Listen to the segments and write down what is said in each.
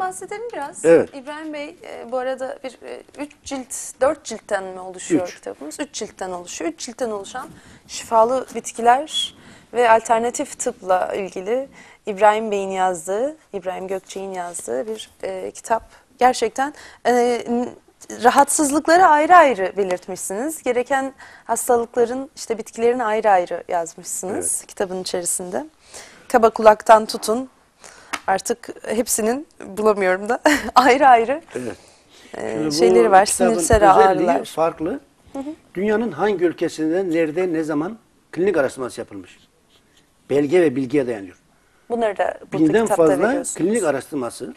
bahsedelim biraz. Evet. İbrahim Bey e, bu arada bir 3 cilt, 4 ciltten mi oluşuyor Üç. kitabımız? 3 ciltten oluşuyor. 3 ciltten oluşan şifalı bitkiler ve alternatif tıpla ilgili İbrahim Bey'in yazdığı, İbrahim Gökçe'nin yazdığı bir e, kitap. Gerçekten e, rahatsızlıkları ayrı ayrı belirtmişsiniz. Gereken hastalıkların işte bitkilerini ayrı ayrı yazmışsınız kitabın içerisinde. Kaba kulaktan tutun artık hepsinin bulamıyorum da ayrı ayrı Evet. e, şeyleri var. Sinirsel ağrılar. farklı. Dünyanın hangi ülkesinde, nerede, ne zaman klinik araştırması yapılmış? Belge ve bilgiye dayanıyor. Bunları da Binden fazla klinik araştırması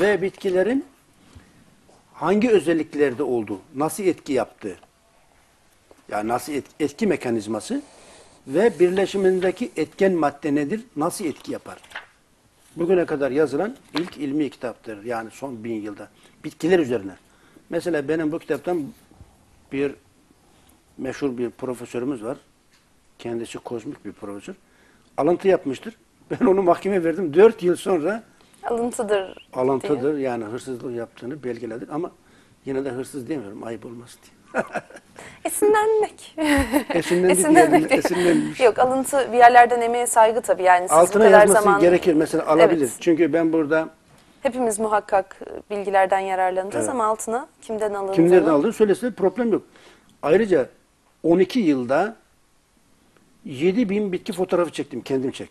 ve bitkilerin hangi özelliklerde olduğu, nasıl etki yaptığı, yani nasıl et- etki mekanizması ve birleşimindeki etken madde nedir, nasıl etki yapar? Bugüne kadar yazılan ilk ilmi kitaptır. Yani son bin yılda. Bitkiler üzerine. Mesela benim bu kitaptan bir meşhur bir profesörümüz var. Kendisi kozmik bir profesör. Alıntı yapmıştır. Ben onu mahkemeye verdim. Dört yıl sonra Alıntıdır. alıntıdır yani hırsızlık yaptığını belgeledik ama yine de hırsız demiyorum ayıp olmasın diye. Esinlenmek. Esinlendi Esinlenmek esinlenmiş. Yok alıntı bir yerlerden emeğe saygı tabii yani siz bu Altına kadar yazması zaman gerekir. Mesela alabilir. Evet. Çünkü ben burada hepimiz muhakkak bilgilerden yararlanacağız Evet. ama altına kimden alındığını kimlerden aldığını söylese problem yok. Ayrıca 12 yılda 7 bin bitki fotoğrafı çektim. Kendim çek.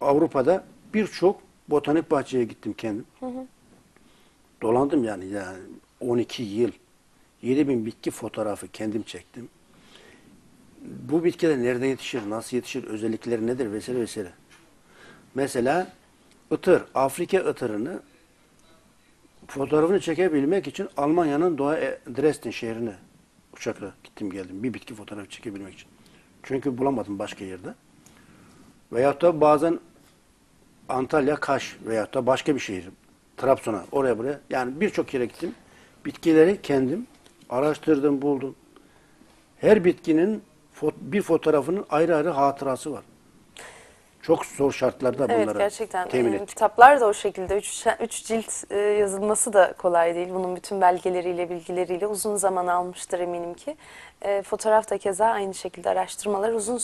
Avrupa'da birçok botanik bahçeye gittim kendim. Dolandım yani yani 12 yıl. 7 bin bitki fotoğrafı kendim çektim. Bu bitkiler nerede yetişir, nasıl yetişir, özellikleri nedir vesaire vesaire. Mesela ıtır, Afrika ıtırını fotoğrafını çekebilmek için Almanya'nın Doğa e, Dresden şehrine uçakla gittim geldim. Bir bitki fotoğrafı çekebilmek için. Çünkü bulamadım başka yerde. Veyahut da bazen Antalya, Kaş veyahut da başka bir şehir. Trabzon'a, oraya buraya. Yani birçok yere gittim. Bitkileri kendim araştırdım, buldum. Her bitkinin bir fotoğrafının ayrı ayrı hatırası var. Çok zor şartlarda Evet bunları gerçekten temin e, ettik. kitaplar da o şekilde üç, üç cilt e, yazılması da kolay değil. Bunun bütün belgeleriyle bilgileriyle uzun zaman almıştır eminim ki. E, fotoğraf da keza aynı şekilde araştırmalar uzun